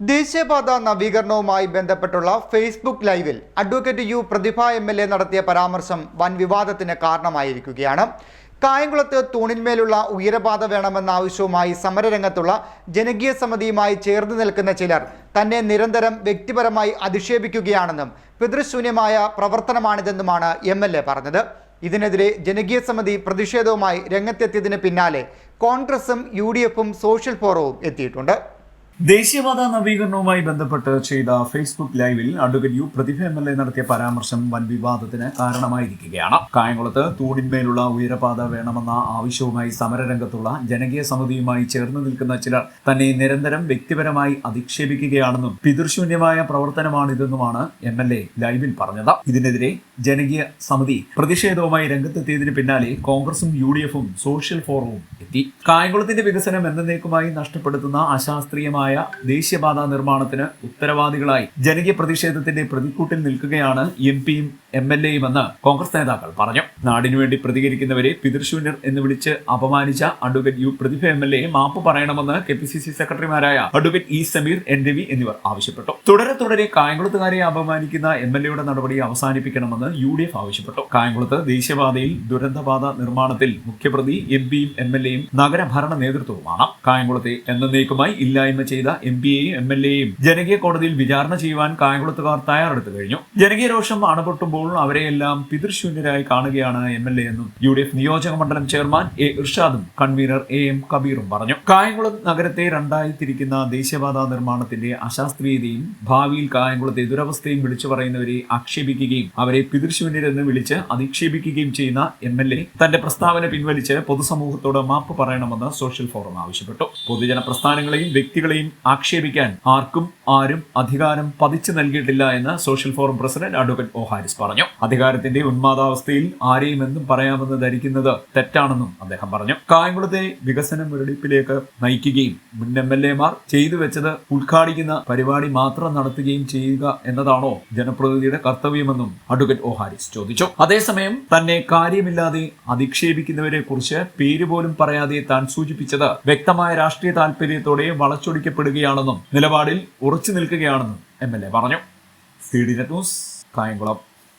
ദേശീയപാത നവീകരണവുമായി ബന്ധപ്പെട്ടുള്ള ഫേസ്ബുക്ക് ലൈവിൽ advocate U Prathibha M L A നടത്തിയ പരാമർശം വൻ വിവാദത്തിന് കാരണമായിരിക്കുകയാണ്. കായംകുളത്ത് തൂണിന്മേലുള്ള ഉയരപാത വേണമെന്ന ആവശ്യവുമായി സമരരംഗത്തുള്ള ജനകീയ സമിതിയുമായി ചേർന്ന് നിൽക്കുന്ന ചിലർ തന്നെ നിരന്തരം വ്യക്തിപരമായി അധിക്ഷേപിക്കുകയാണെന്നും പിതൃശൂന്യമായ പ്രവർത്തനമാണിതെന്നുമാണ് എം എൽ എ പറഞ്ഞത്. ഇതിനെതിരെ ജനകീയ സമിതി പ്രതിഷേധവുമായി രംഗത്തെത്തിയതിന് പിന്നാലെ കോൺഗ്രസും യു സോഷ്യൽ ഫോറവും എത്തിയിട്ടുണ്ട്. ദേശീയപാത നവീകരണവുമായി ബന്ധപ്പെട്ട് ചെയ്ത ഫേസ്ബുക്ക് ലൈവിൽ advocate U Prathibha M L A നടത്തിയ പരാമർശം വൻ വിവാദത്തിന് കാരണമായിരിക്കുകയാണ്. കായംകുളത്ത് തൂണിന്മേലുള്ള ഉയരപാത വേണമെന്ന ആവശ്യവുമായി സമരരംഗത്തുള്ള ജനകീയ സമിതിയുമായി ചേർന്ന് നിൽക്കുന്ന ചിലർ തന്നെ നിരന്തരം വ്യക്തിപരമായി അധിക്ഷേപിക്കുകയാണെന്നും പിതൃശൂന്യമായ പ്രവർത്തനമാണിതെന്നുമാണ് എം എൽ എ ലൈവിൽ പറഞ്ഞത്. ഇതിനെതിരെ ജനകീയ സമിതി പ്രതിഷേധവുമായി രംഗത്തെത്തിയതിന് പിന്നാലെ കോൺഗ്രസും യു ഡി എഫും സോഷ്യൽ ഫോറവും എത്തി. കായംകുളത്തിന്റെ വികസനം എന്നേക്കുമായി നഷ്ടപ്പെടുത്തുന്ന അശാസ്ത്രീയമായ ദേശീയപാത നിർമ്മാണത്തിന് ഉത്തരവാദികളായി. ജനകീയ പ്രതിഷേധത്തിന്റെ പ്രതിക്കൂട്ടിൽ നിൽക്കുകയാണ് എം പിയും എം എൽ എയുമെന്ന് കോൺഗ്രസ് നേതാക്കൾ പറഞ്ഞു. നാടിനു വേണ്ടി പ്രതികരിക്കുന്നവരെ പിതൃശൂന്യർ എന്ന് വിളിച്ച് അപമാനിച്ച advocate U Prathibha M L A മാപ്പ് പറയണമെന്ന് കെ പി സി സി സെക്രട്ടറിമാരായ advocate E Sameer N Ravi എന്നിവർ ആവശ്യപ്പെട്ടു. തുടരെ തുടരെ കായംകുളത്തുകാരെ അപമാനിക്കുന്ന എം എൽ എയുടെ നടപടി അവസാനിപ്പിക്കണമെന്ന് യു ഡി എഫ് ആവശ്യപ്പെട്ടു. കായംകുളത്ത് ദേശീയപാതയിൽ ദുരന്തപാത നിർമ്മാണത്തിൽ മുഖ്യപ്രതി എം പിയും എം എൽ എയും നഗരഭരണ നേതൃത്വവുമാണ്. കായംകുളത്തെ എന്നേക്കുമായി ഇല്ലായ്മ ചെയ്ത എം പിയെയും എം എൽ എയും ജനകീയ കോടതിയിൽ വിചാരണ ചെയ്യുവാൻ കായംകുളത്തുകാർ തയ്യാറെടുത്തു കഴിഞ്ഞു. ജനകീയ രോഷം അണപൊട്ടുമ്പോൾ അവരെയെല്ലാം പിതൃശൂന്യരായി കാണുകയാണ് എം എൽ എ എന്നും യു ഡി എഫ് നിയോജക മണ്ഡലം ചെയർമാൻ എ ഇർഷാദും കൺവീനർ എ എം കബീറും പറഞ്ഞു. കായംകുളം നഗരത്തെ രണ്ടായി തിരിക്കുന്ന ദേശീയപാത നിർമ്മാണത്തിന്റെ അശാസ്ത്രീയതയും ഭാവിയിൽ കായംകുളത്തെ ദുരവസ്ഥയും വിളിച്ചു പറയുന്നവരെ ആക്ഷേപിക്കുകയും അവരെ പിതൃശൂന്യരെന്ന് വിളിച്ച് അധിക്ഷേപിക്കുകയും ചെയ്യുന്ന എം എൽ എ തന്റെ പ്രസ്താവന പിൻവലിച്ച് പൊതുസമൂഹത്തോട് മാപ്പ് പറയണമെന്ന് സോഷ്യൽ ഫോറം ആവശ്യപ്പെട്ടു. പൊതുജന പ്രസ്ഥാനങ്ങളെയും വ്യക്തികളെയും ആക്ഷേപിക്കാൻ ആർക്കും ആരും അധികാരം പതിച്ചു നൽകിയിട്ടില്ല എന്ന് social forum president advocate O Haris പറഞ്ഞു. അധികാരത്തിന്റെ ഉന്മാദാവസ്ഥയിൽ ആരെയും എന്തും പറയാമെന്ന് ധരിക്കുന്നത് തെറ്റാണെന്നും അദ്ദേഹം പറഞ്ഞു. കായംകുളത്തെ വികസന മുരടിപ്പിലേക്ക് നയിക്കുകയും മുൻ എം എൽ എമാർ ചെയ്തു വെച്ചത് ഉദ്ഘാടിക്കുന്ന പരിപാടി മാത്രം നടത്തുകയും ചെയ്യുക എന്നതാണോ ജനപ്രതിനിധിയുടെ കർത്തവ്യമെന്നും അഡ്വക്കേറ്റ് ഓഹാരിസ് ചോദിച്ചു. അതേസമയം തന്നെ കാര്യമില്ലാതെ അധിക്ഷേപിക്കുന്നവരെ കുറിച്ച് പേര് പോലും പറയാതെ താൻ സൂചിപ്പിച്ചത് വ്യക്തമായ രാഷ്ട്രീയ താല്പര്യത്തോടെ വളച്ചൊടിക്കപ്പെടുകയാണെന്നും നിലപാടിൽ ഉറച്ചു നിൽക്കുകയാണെന്നും എം എൽ എ പറഞ്ഞു. C D news Kayamkulam.